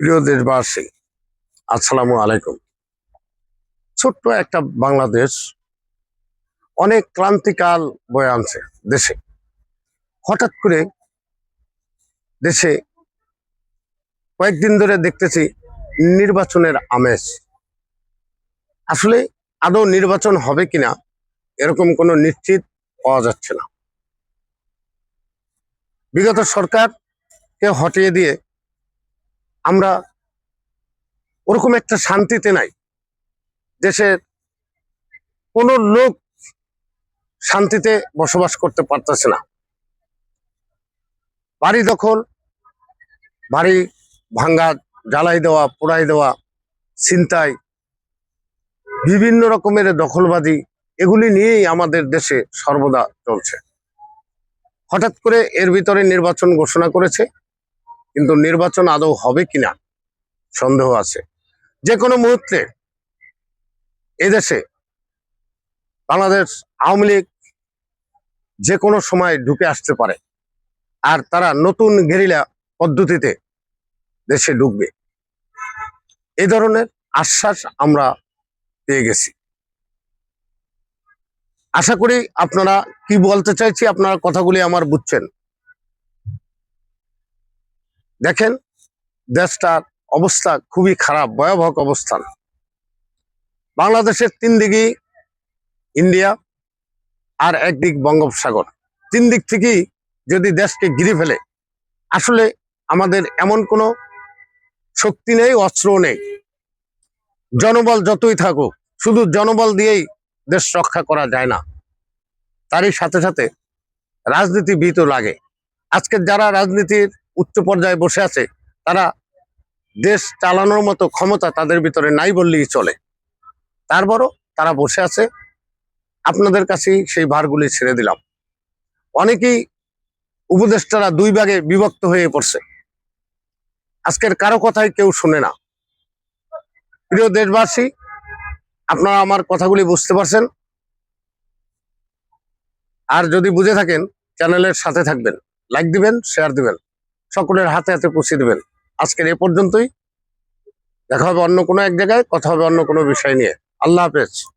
প্রিয় দেশবাসী, আসসালামু আলাইকুম। ছোট্ট একটা বাংলাদেশ অনেক ক্লান্তিকাল বয়ে আনছে দেশে। হঠাৎ করে দেশে কয়েকদিন ধরে দেখতেছি নির্বাচনের আমেজ। আসলে আদৌ নির্বাচন হবে কিনা এরকম কোনো নিশ্চিত পাওয়া যাচ্ছে না। বিগত সরকারকে হটিয়ে দিয়ে আমরা ওরকম একটা শান্তিতে নাই। দেশের কোনো লোক শান্তিতে বসবাস করতে পারতেছে না। বাড়ি দখল, বাড়ি ভাঙ্গা, জ্বালাই দেওয়া, পোড়াই দেওয়া, ছিনতাই, বিভিন্ন রকমের দখলবাদী এগুলি নিয়েই আমাদের দেশে সর্বদা চলছে। হঠাৎ করে এর ভিতরে নির্বাচন ঘোষণা করেছে। কিন্তু নির্বাচন আদৌ হবে কিনা? সন্দেহ আছে। যে কোনো মুহূর্তে এদেশে বাংলাদেশ আওয়ামী লীগ যে কোনো সময় ঢুকে আসতে পারে আর তারা নতুন গেরিলা পদ্ধতিতে দেশে ঢুকবে। এ ধরনের আশ্বাস আমরা পেয়ে গেছি। আশা করি আপনারা কি বলতে চাইছি আপনারা কথাগুলি আমার বুঝছেন। দেখেন, দেশটার অবস্থা খুবই খারাপ, ভয়াবহ অবস্থান। বাংলাদেশের তিন দিকই ইন্ডিয়া আর একদিক বঙ্গোপসাগর। তিন দিক থেকেই যদি দেশকে ঘিরে ফেলে, আসলে আমাদের এমন কোনো শক্তি নেই অস্ত্র নেই। জনবল যতই থাকুক, শুধু জনবল দিয়েই দেশ রক্ষা করা যায় না। তারই সাথে সাথে রাজনীতিবিদও লাগে। আজকে যারা রাজনীতির উচ্চ পর্যায়ে বসে আছে, তারা দেশ চালানোর মতো ক্ষমতা তাদের ভিতরে নাই বললেই চলে। তারপরও তারা বসে আছে, আপনাদের কাছেই সেই ভারগুলি ছেড়ে দিলাম। অনেকেই উপদেষ্টারা দুই ভাগে বিভক্ত হয়ে পড়ছে। আজকের কারও কথাই কেউ শুনে না। প্রিয় দেশবাসী, আপনারা আমার কথাগুলি বুঝতে পারছেন। আর যদি বুঝে থাকেন, চ্যানেলের সাথে থাকবেন। লাইক দিবেন, শেয়ার দিবেন। সকলের হাতে হাতে পৌঁছে দেবেন। আজকের এ পর্যন্তই। দেখা হবে অন্য কোনো এক জায়গায়, কথা হবে অন্য কোনো বিষয় নিয়ে। আল্লাহ হাফেজ।